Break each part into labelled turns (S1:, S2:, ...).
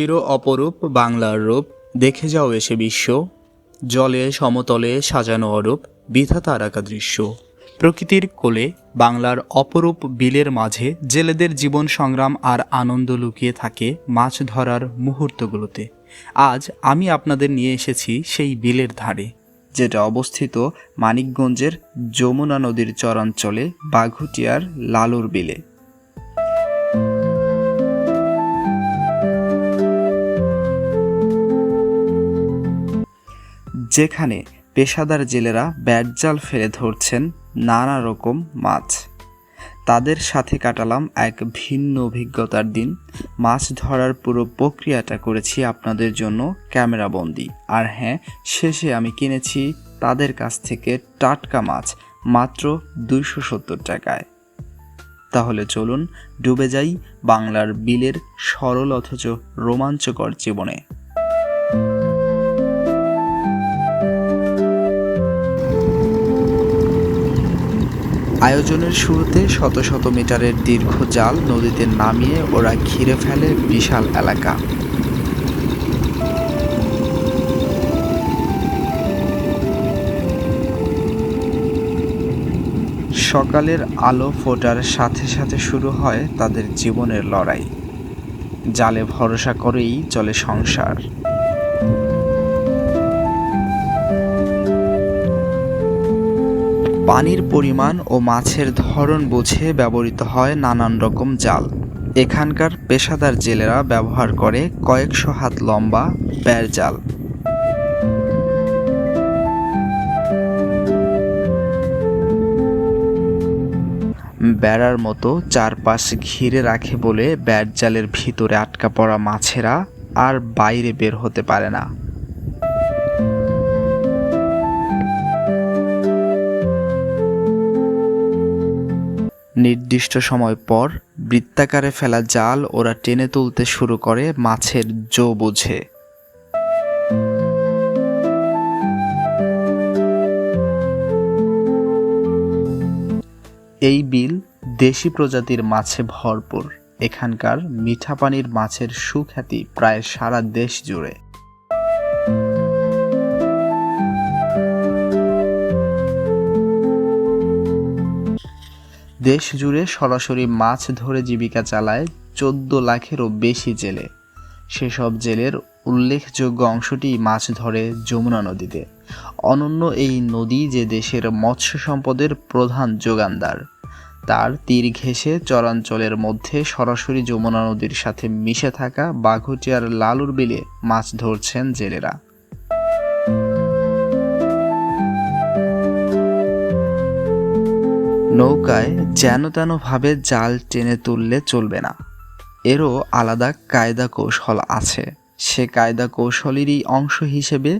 S1: চির অপরূপ বাংলার রূপ। দেখে যাও এসে বিশ্ব। জলে সমতলে সাজানো অরূপ বিধাতার আঁকা দৃশ্য। প্রকৃতির কোলে বাংলার অপরূপ বিলের মাঝে জেলেদের জীবন সংগ্রাম আর আনন্দ লুকিয়ে থাকে মাছ ধরার মুহূর্তগুলোতে। আজ আমি আপনাদের নিয়ে এসেছি সেই বিলের ধারে, যেটা অবস্থিত মানিকগঞ্জের যমুনা নদীর চরাঞ্চলে বাঘুটিয়ার লালুর বিলে। যেখানে পেশাদার জেলেরা ব্যাটজাল ফেলে ধরছেন নানা রকম মাছ। তাদের সাথে কাটালাম এক ভিন্ন অভিজ্ঞতার দিন। মাছ ধরার পুরো প্রক্রিয়াটা করেছি আপনাদের জন্য ক্যামেরাবন্দি আর হ্যাঁ শেষে আমি কিনেছি তাদের কাছ থেকে টাটকা মাছ, মাত্র দুইশো সত্তর টাকায়। তাহলে চলুন ডুবে যাই বাংলার বিলের সরল অথচ রোমাঞ্চকর জীবনে। আয়োজনের শুরুতে শত শত মিটারের দীর্ঘ জাল নদীতে নামিয়ে ওরা ঘিরে ফেলে বিশাল এলাকা। সকালের আলো ফোটার সাথে সাথে শুরু হয় তাদের জীবনের লড়াই। জালে ভরসা করেই চলে সংসার। পানির পরিমাণ ও মাছের ধরন বুঝে ব্যবহৃত হয় নানান রকম জাল। এখানকার পেশাদার জেলেরা ব্যবহার করে কয়েকশো হাত লম্বা ব্যার জাল। বেড়ার মতো চারপাশ ঘিরে রাখে বলে ব্যাট জালের ভিতরে আটকা পড়া মাছেরা আর বাইরে বের হতে পারে না। নির্দিষ্ট সময় পর বৃত্তাকারে ফেলা জাল ওরা টেনে তুলতে শুরু করে মাছের জো বুঝে। এই বিল দেশি প্রজাতির মাছে ভরপুর। এখানকার মিঠা পানির মাছের সুখ্যাতি প্রায় সারা দেশ জুড়ে। দেশ জুড়ে সরাসরি মাছ ধরে জীবিকা চালায় চোদ্দ লাখেরও বেশি জেলে। সেসব জেলের উল্লেখযোগ্য অংশটি মাছ ধরে যমুনা নদীতে। অনন্য এই নদী যে দেশের মৎস্য সম্পদের প্রধান যোগানদার। তার তীর ঘেঁষে চরাঞ্চলের মধ্যে সরাসরি যমুনা নদীর সাথে মিশে থাকা বাঘুটিয়ার লালুর বিলে মাছ ধরছেন জেলেরা। নৌকায় যেন তেনভাবে জাল টেনে তুললে চলবে না। এরও আলাদা কায়দা কৌশল আছে। সে কায়দা কৌশলেরই অংশ হিসেবে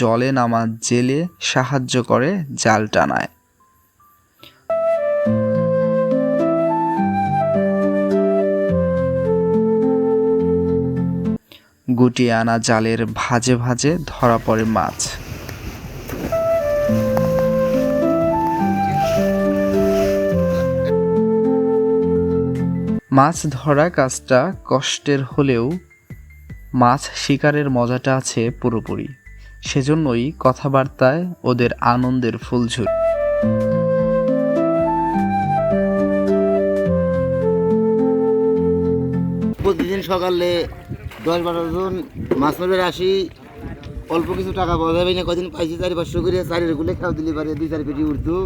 S1: জলে নামা জেলে সাহায্য করে জাল টানায়। গুটিয়ে আনা জালের ভাজে ভাজে ধরা পড়ে মাছ। মাছ ধরা কাজটা কষ্টের হলেও মাছ শিকারের মজাটা আছে পুরোপুরি। সেজন্যই কথাবার্তায় ওদের আনন্দের ফুলঝুরি।
S2: প্রতিদিন সকালে দশ বারো জন মাছ মারবে আসি, অল্প কিছু টাকা পাওয়া যাবে না, কদিন পাইছি চারি পাঁচশো করে চারি গুলে খাও দিলে পারে দুই চারি পেটি উঠতো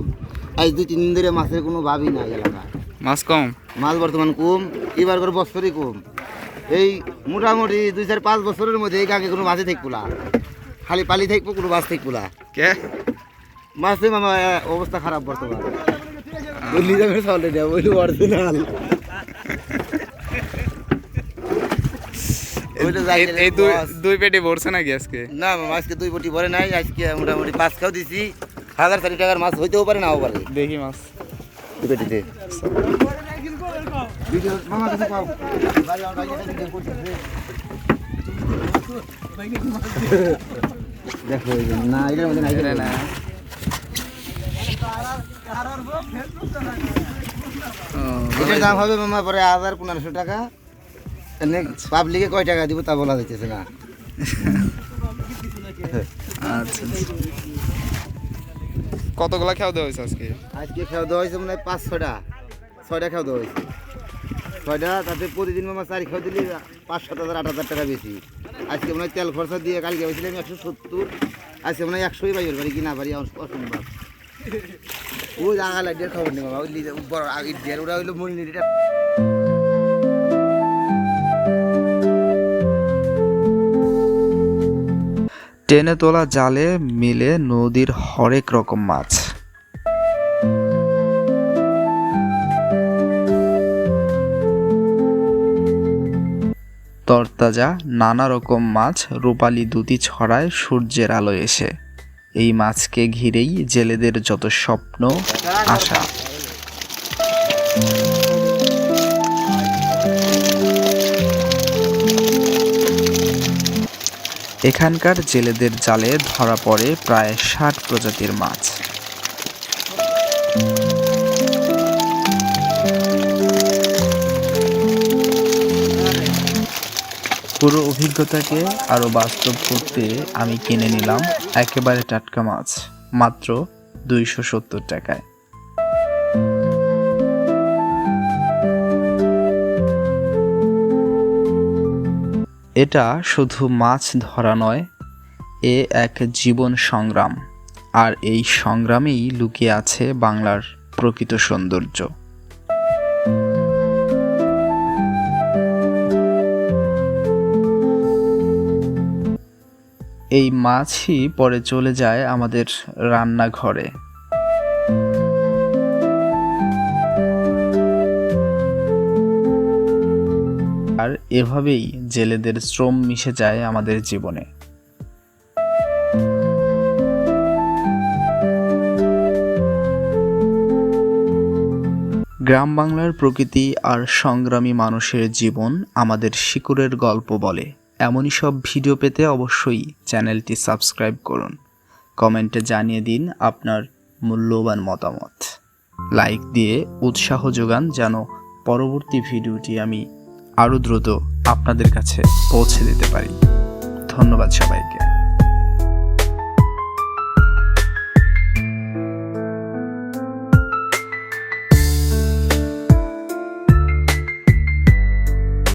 S2: আজ দুই তিন দিন ধরে মাছের কোনো ভাবই নাই এলাকা
S3: মাছ কম?
S2: মাছ বর্তমান কম এবার করে বছরই কম। এই মোটামুটি দুই চার পাঁচ বছরের মধ্যে এই গাঁকে কোনো মাছই থাকব না। খালি পালি থাকব কোনো মাছ থাকব না।
S3: কে?
S2: মাছে মামা অবস্থা খারাপ বর্তমান। অরিজিনাল
S3: এই- এই দুই দুই পেটে ভরছে নাকি আজকে?
S2: না মামা আজকে দুই পটি ভরে নাই আজকে মোটামুটি পাঁচ খাও দিছি। হাজার চারি টাকার মাছ হইতেও পারে নাও পারে।
S3: দেখি মাছ।
S2: পেটিতে মামা দেখো না এটার মধ্যে নাই
S3: না। ও,
S2: এটার দাম হবে মামা পরে হাজার পনেরোশো টাকা। পাবলিকে কয় টাকা দিব তা বলা যাইতেছে না।
S3: আচ্ছা আচ্ছা। কতগুলা খেয়া দেওয়া হয়েছে আজকে?
S2: আজকে খেয়া দেওয়া হয়েছে মনে হয় পাঁচ ছটা ছয়টা খেয়া দেওয়া হয়েছে। ছয়টা, তাতে প্রতিদিন আমার চারি খাওয়া দিলে পাঁচ, সাত হাজার, আট হাজার টাকা বেশি। আজকে মনে তেল খরচা দিয়ে কালকে হয়েছিলাম একশো সত্তর। আজকে মনে হয় একশোই পাইবার পারি কি না পারি অসম্ভব। ওই আগা লাইটের খবর নেই বাবা, ওই বড় আগের ওরা হইল মন্দিরটা
S1: টেনে তোলা জালে মিলে নদীর হরেক রকম মাছ। তরতাজা নানা রকম মাছ রূপালি দুটি ছড়ায় সূর্যের আলো এসে। এই মাছকে ঘিরেই জেলেদের যত স্বপ্ন, আশা। এখানকার জেলেদের জালে ধরা পড়ে প্রায় ষাট প্রজাতির মাছ। পুরো অভিজ্ঞতাকে আরও বাস্তব করতে আমি কিনে নিলাম একেবারে টাটকা মাছ, মাত্র দুইশো সত্তর টাকায়। এটা শুধু মাছ ধরা নয়, এ এক জীবন সংগ্রাম। আর এই সংগ্রামেই লুকিয়ে আছে বাংলার প্রকৃত সৌন্দর্য। এই মাছই পরে চলে যায় আমাদের রান্নাঘরে। আর এভাবেই জেলেদের শ্রম মিশে যায় আমাদের জীবনে। গ্রাম বাংলার প্রকৃতি আর সংগ্রামী মানুষের জীবন আমাদের শিকড়ের গল্প বলে। এমনই সব ভিডিও পেতে অবশ্যই চ্যানেলটি সাবস্ক্রাইব করুন। কমেন্টে জানিয়ে দিন আপনার মূল্যবান মতামত। লাইক দিয়ে উৎসাহ যোগান যেন পরবর্তী ভিডিওটি আমি আরও দ্রুত আপনাদের কাছে পৌঁছে দিতে পারি। ধন্যবাদ সবাইকে।